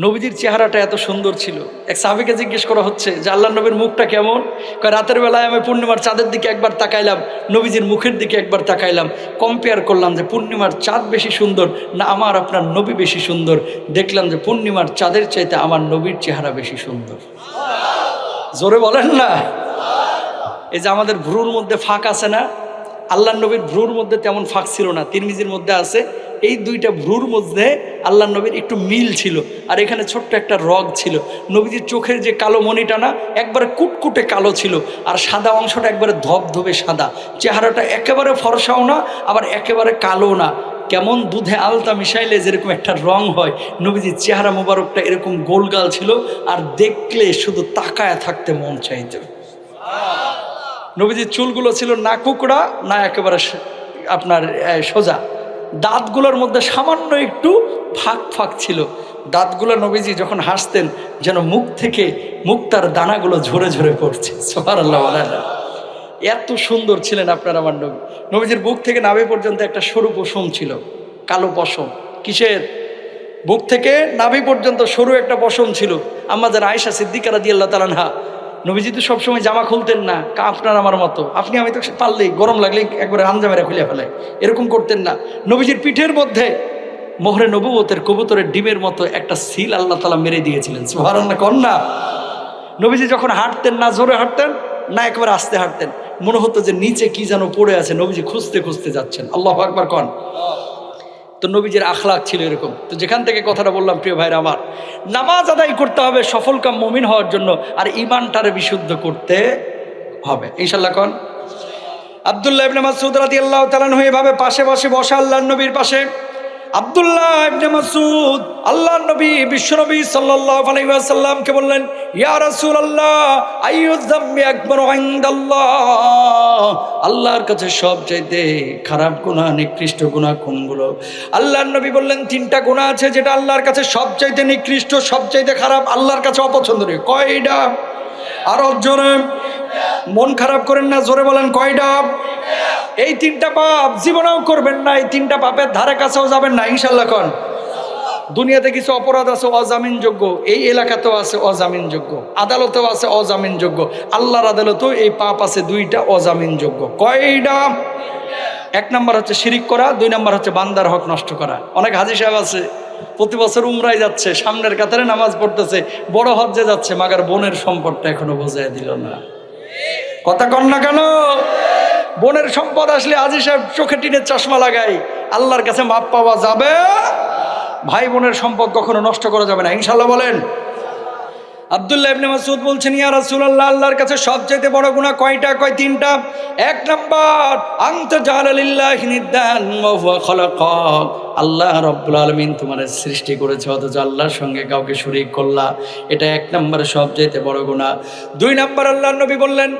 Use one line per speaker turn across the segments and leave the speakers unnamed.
নবীজির চেহারাটা এত সুন্দর ছিল। এক সাহাবিকে জিজ্ঞেস করা হচ্ছে যে আল্লাহ নবীর মুখটা কেমন? কয়, রাতের বেলায় আমি পূর্ণিমার চাঁদের দিকে একবার তাকাইলাম, নবীজির মুখের দিকে একবার তাকাইলাম। কম্পেয়ার করলাম যে, পূর্ণিমার চাঁদ বেশি সুন্দর না আমার আপনার নবী বেশি সুন্দর। দেখলাম যে, পূর্ণিমার চাঁদের চাইতে আমার নবীর চেহারা বেশি সুন্দর। জোরে বলেন না? এই যে আমাদের ভ্রুর মধ্যে ফাঁক আছে না? আল্লাহ নবীর ভ্রুর মধ্যে তেমন ফাঁক ছিল না। তিরমিজির মধ্যে আছে এই দুইটা ভ্রুর মধ্যে আল্লাহ নবীর একটু মিল ছিল। আর এখানে ছোট্ট একটা রগ ছিল। নবীজির চোখের যে কালো মণিটা না, একবারে কুটকুটে কালো ছিল। আর সাদা অংশটা একবারে ধবধবে সাদা। চেহারাটা একেবারে ফরসাও না, আবার একেবারে কালো না। কেমন দুধে আলতা মিশাইলে যেরকম একটা রং হয়, নবীজির চেহারা মোবারকটা এরকম গোলগাল ছিল। আর দেখলে শুধু তাকায় থাকতে মন চাইতো। নবীজির চুলগুলো ছিল না কুকড়া, না একেবারে আপনার সোজা। দাঁতগুলোর মধ্যে সামান্য একটু ফাঁক ফাঁক ছিল। দাঁতগুলো নবীজি যখন হাসতেন, যেন মুখ থেকে মুখ তার দানাগুলো ঝরে ঝরে পড়ছে। সোহার আল্লাহ এত সুন্দর ছিলেন আপনার আমার নবী। নবীজির বুক থেকে নাভি পর্যন্ত একটা সরু পশম ছিল, কালো পশম। কিসের? বুক থেকে নাভি পর্যন্ত সরু একটা পশম ছিল। আমাদের আয়সা সিদ্দিকারা দিয়ে আল্লাহ তালানহা নবীজি তো সবসময় জামা খুলতেন না আপনার আমার মতো। আপনি আমি তো পারলেই, গরম লাগলে একবারে আঞ্জা মেরে খুলে ফেলে এরকম করতেন না। নবীজির পিঠের মধ্যে মোহরে নবুবতের কবুতরের ডিমের মতো একটা সিল আল্লাহ তালা মেরে দিয়েছিলেন সোহার আল্লাহ কন্যা। নবীজি যখন হাঁটতেন, না জোরে হাঁটতেন, না একবার আস্তে হাঁটতেন, মনে হতো যে নিচে কি যেন পড়ে আছে, নবীজি খুঁজতে খুঁজতে যাচ্ছেন। আল্লাহ আকবার কন। তো নবীজের আখলাক ছিল এরকম। তো যেখান থেকে কথাটা বললাম, প্রিয় ভাইরা আমার, নামাজ আদায় করতে হবে, সফল কাম মমিন হওয়ার জন্য, আর ইমানটারে বিশুদ্ধ করতে হবে। ইনশাল্লাহ কন? আবদুল্লাহ ইবনে রাতি রাদিয়াল্লাহু তাআলা এভাবে পাশে পাশে বসা আল্লাহর নবীর পাশে। আব্দুল্লাহ ইবনে মাসউদ, আল্লাহর নবী, বিশ্বনবী সাল্লাল্লাহু আলাইহি ওয়াসাল্লামকে বললেন, ইয়া রাসূলুল্লাহ আইয়ু যামবি আকবার ইনদাল্লাহ? আল্লাহর কাছে সবচাইতে খারাপ গুনাহ, নিকৃষ্ট গুনাহ কোনগুলো? আল্লাহর নবী বললেন, তিনটা গুনাহ আছে যেটা আল্লাহর কাছে সবচাইতে নিকৃষ্ট, সবচাইতে খারাপ, আল্লাহর কাছে অপছন্দনীয়। কয়টা? আরও জোরে। মন খারাপ করেন না, জোরে বলেন, কয়টা? এই তিনটা পাপ জীবনেও করবেন না, এই তিনটা পাপের ধারে কাছেও যাবেন না ইনশাল্লাহ কন। দুনিয়াতে কিছু অপরাধ আছে, অজামিনযোগ্য। এই এলাকাতেও আছে, অজামিনযোগ্য। আদালতেও আছে, অজামিনযোগ্য। আল্লাহর আদালতেও এই পাপ আছে, দুইটা অজামিনযোগ্য। কয়টা? এক নম্বর হচ্ছে শিরিক করা, দুই নাম্বার হচ্ছে বান্দার হক নষ্ট করা। অনেক হাজি সাহেব আছে, প্রতি বছর উমরায় যাচ্ছে, সামনের কাতারে নামাজ পড়তেছে, বড় হজ্জে যাচ্ছে, মাগার বোনের সম্পদটা এখনও বোঝাই দিল না। কথা কন না কেন? বোনের সম্পদ আসলে আজি সাহেব চোখে টিনের চশমা লাগাই, আল্লাহর কাছে মাপ পাওয়া যাবে? ভাই বোনের সম্পদ কখনো নষ্ট করা যাবে না। ইনশাল্লাহ বলেন। আব্দুল্লাহ বলছেন আল্লাহর কাছে বড় গুনাহ কয়টা, কয় তিনটা? এক খালাকাক। আল্লাহ সৃষ্টি করেছে, অথচ আল্লাহর সঙ্গে কাউকে শরীক করলা। এটা এক নম্বরে সবচেয়ে বড় গুনাহ। দুই নাম্বার, আল্লাহর নবী বললেন,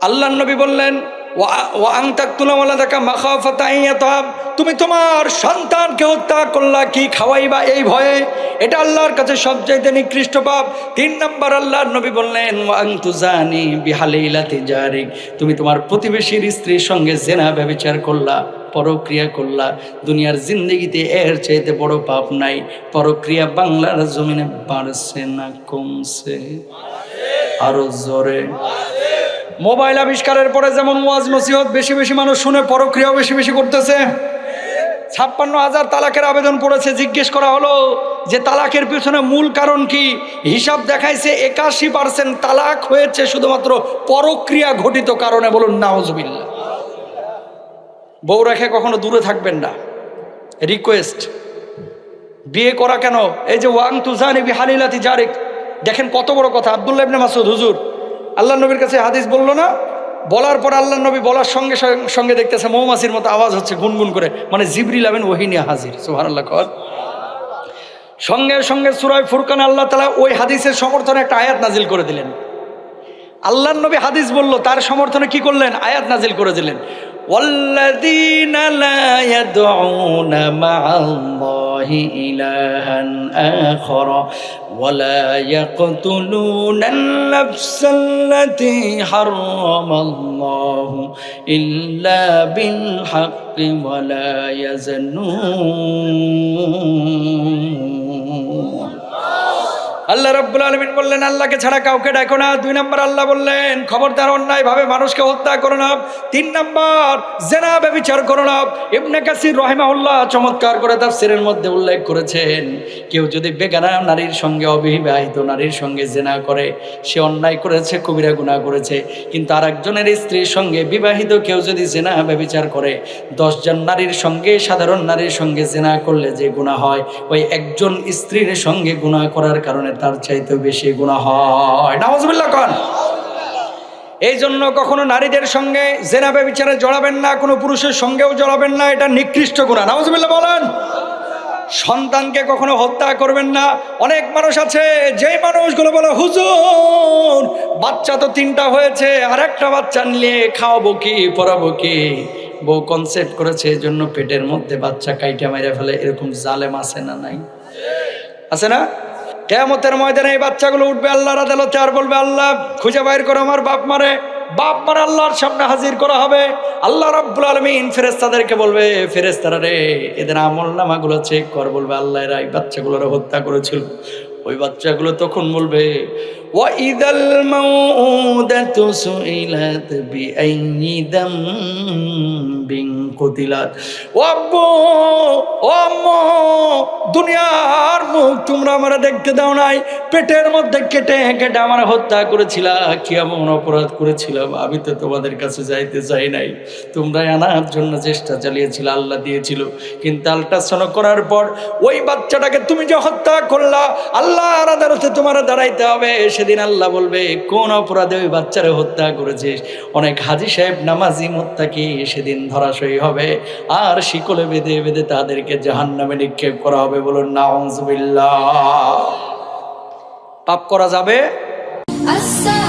আল্লাহর নবী বললেন "ওয়া- ওয়া আন তাকতুলা ওয়ালাদাকা মাখাফাতা আন ইয়াতাম।" তুমি তোমার সন্তানকে হত্যা করলা, কি খাওয়াইবা এই ভয়ে? এটা আল্লাহর কাছে সবচাইতে নিকৃষ্ট পাপ। তিন নম্বর আল্লাহর নবী বললেন, "ওয়া আন তুজানি বিহালাইলাতি জারিক, তুমি তোমার প্রতিবেশীর স্ত্রীর সঙ্গে জেনা, ব্যভিচার করলা, পরক্রিয়া করলা। দুনিয়ার জিন্দগিতে এর চাইতে বড় পাপ নাই। পরক্রিয়া বাংলার জমিনে বাড়ছে না, কমছে আরও জোরে। মোবাইল আবিষ্কারের পরে যেমন ওয়াজ নসিহত বেশি বেশি মানুষ শুনে, পরক্রিয়াও বেশি বেশি করতেছে। ছাপ্পান্ন হাজার তালাকের আবেদন করেছে জিজ্ঞেস করা হলো যে তালাকের পিছনে মূল কারণ কি? হিসাব দেখাইছে একাশি পার্সেন্ট তালাক হয়েছে শুধুমাত্র পরক্রিয়া ঘটিত কারণে বলুন নাওজবিল্লা বউ রেখে কখনো দূরে থাকবেন না। রিকোয়েস্ট। বিয়ে করা কেন? এই যে ওয়াং তুজানি বিহালিলাতি জারিক। দেখেন কত বড় কথা। আব্দুল্লাহ মাসুদ হুজুর। আল্লাহ নবীর কাছে হাদিস বললো না বলার পর আল্লাহ নবী বলার সঙ্গে সঙ্গে- সঙ্গে দেখতেছে মৌমাছির মতো আওয়াজ হচ্ছে গুনগুন করে মানে জিবরিল আবেন ওহিনিয়া হাজির সুহার আল্লাহ কর সঙ্গে সঙ্গে সুরায় ফুরকান আল্লাহ তালা ওই হাদিসের সমর্থনে একটা আয়াত নাজিল করে দিলেন আল্লাহর নবী হাদিস বলল তার সমর্থনে কি করলেন আয়াত নাজিল করে দিলেন والذين لا يدعون مع الله إلها آخر ولا يقتلون النفس التي حرم الله إلا بالحق ولا يزنون. আল্লাহ রব্বুল আলমিন বললেন, আল্লাহকে ছাড়া কাউকে ডাকো না। দুই নম্বর আল্লাহ বললেন, খবরদার, অন্যায় ভাবে মানুষকে হত্যা করো না। তিন নম্বর, জেনা ব্যবচার করো না। ইবনে কাসির রহিমাউল্লাহ চমৎকার করে তাফসিরের মধ্যে উল্লেখ করেছেন, কেউ যদি বেগানা নারীর সঙ্গে অবিবাহিত নারীর সঙ্গে জেনা করে, সে অন্যায় করেছে, কবিরা গুনাহ করেছে, কিন্তু আর একজনের স্ত্রীর সঙ্গে বিবাহিত কেউ যদি জেনা ব্যবচার করে, দশজন নারীর সঙ্গে, সাধারণ নারীর সঙ্গে জেনা করলে যে গুণা হয়, ওই একজন স্ত্রীর সঙ্গে গুণা করার কারণে তার চাইতে বেশি গুণা হয়। কন। এই জন্য কখনো নারীদের সঙ্গে জেনাবে বিচারে জড়াবেন না, কোনো পুরুষের সঙ্গেও জড়াবেন না, এটা নিকৃষ্ট গুণা নামাজবিল্লা বলেন, সন্তানকে কখনো হত্যা করবেন না। অনেক মানুষ আছে, যেই মানুষগুলো বলে, হুজুর, বাচ্চা তো তিনটা হয়েছে আর একটা বাচ্চা নিয়ে খাওয়াবো কি, পড়াবো কি? বউ কনসেপ্ট করেছে এই জন্য পেটের মধ্যে বাচ্চা কাইটা মেরে ফেলে, এরকম জালেম আছে না নাই? আছে না? কেয়ামতের ময়দানে এই বাচ্চাগুলো উঠবে আল্লাহর আদালতে আর বলবে, আল্লাহ খুঁজে বাইর করো আমার বাপ মারে। বাপ মারে আল্লাহর সামনে হাজির করা হবে। আল্লাহ রাব্বুল আলমিন ফেরেস্তাদেরকে বলবে ফেরেস্তারা রে, এদের আমল নামাগুলো চেক কর, বলবে, আল্লাহ এরা এই বাচ্চাগুলোর হত্যা করেছিল। ওই বাচ্চাগুলো তখন বলবে ওয়াইদাল দুনিয়ার মুখ তোমরা আমরা দেখতে দাও নাই। পেটের মধ্যে কেটে কেটে আমার হত্যা করেছিলা। কি এমন অপরাধ করেছিলাম? আমি তো তোমাদের কাছে যাইতে চাই নাই। তোমরা আনার জন্য চেষ্টা চালিয়েছিল, আল্লাহ দিয়েছিল। কিন্তু আল্ট্রাসাউন্ড করার পর ওই বাচ্চাটাকে তুমি যে হত্যা করলা আল্লাহ আদালতে তোমার দাঁড়াইতে হবে। সেদিন আল্লাহ বলবে, কোন অপরাধে ওই বাচ্চারে হত্যা করেছিস? অনেক হাজি সাহেব নামাজি মোত্তাকি সেদিন ধরাশয়ী হবে। আর শিকলে বেঁধে বেঁধে তাদেরকে জাহান নামে নিক্ষেপ করা হবে বলুন না পাপ করা যাবে?
আচ্ছা